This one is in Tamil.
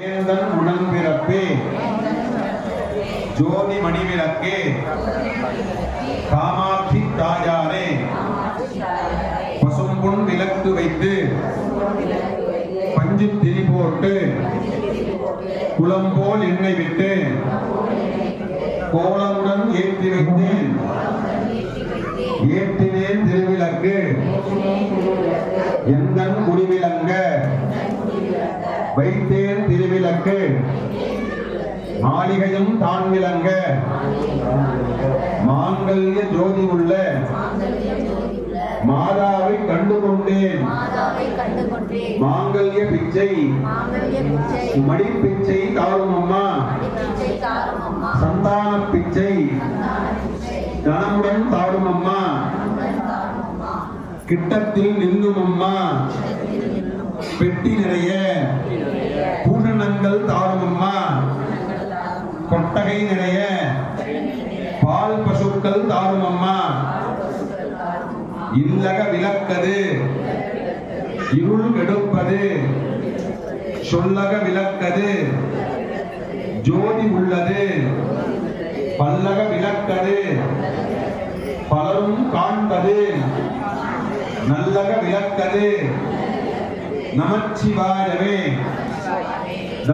வேந்தன் உடன்பிறப்பே ஜோதி மணிவிளக்கே. காமாட்சி தாயாரே. பசும்புண் விளக்கு வைத்து பஞ்சு திரி போட்டு குளம்போல் எண்ணெய் விட்டு கோலமுடன் ஏற்றி வைத்தேன். ஏற்றினேன் திருவிளக்கு. வைத்தேன் திருவிளக்கு. மாளிகையும் தான் விளங்க. மாங்கல்ய ஜோதி உள்ள. மாதாவை கண்டு கொண்டேன் கண்டுகொண்டேன். மாங்கல்ய பிச்சை. மடி பிச்சை தாரும் அம்மா. சந்தான பிச்சை. கணமுடன் தாடும் அம்மா. கிட்டத்தில் நில்லும் அம்மா. பெட்டி நிறைய. பூரணங்கள் தாருமம்மா கொட்டகை நிறைய. பால் பசுக்கள் தாருமம்மா இல்லக விளக்கது. இருள் கெடுப்பது. சொல்லக விளக்கது. ஜோதி உள்ளது. பல்லக விளக்கது. பலரும் காண்பது. நல்லக விளக்கது. நமச்சிவாயவே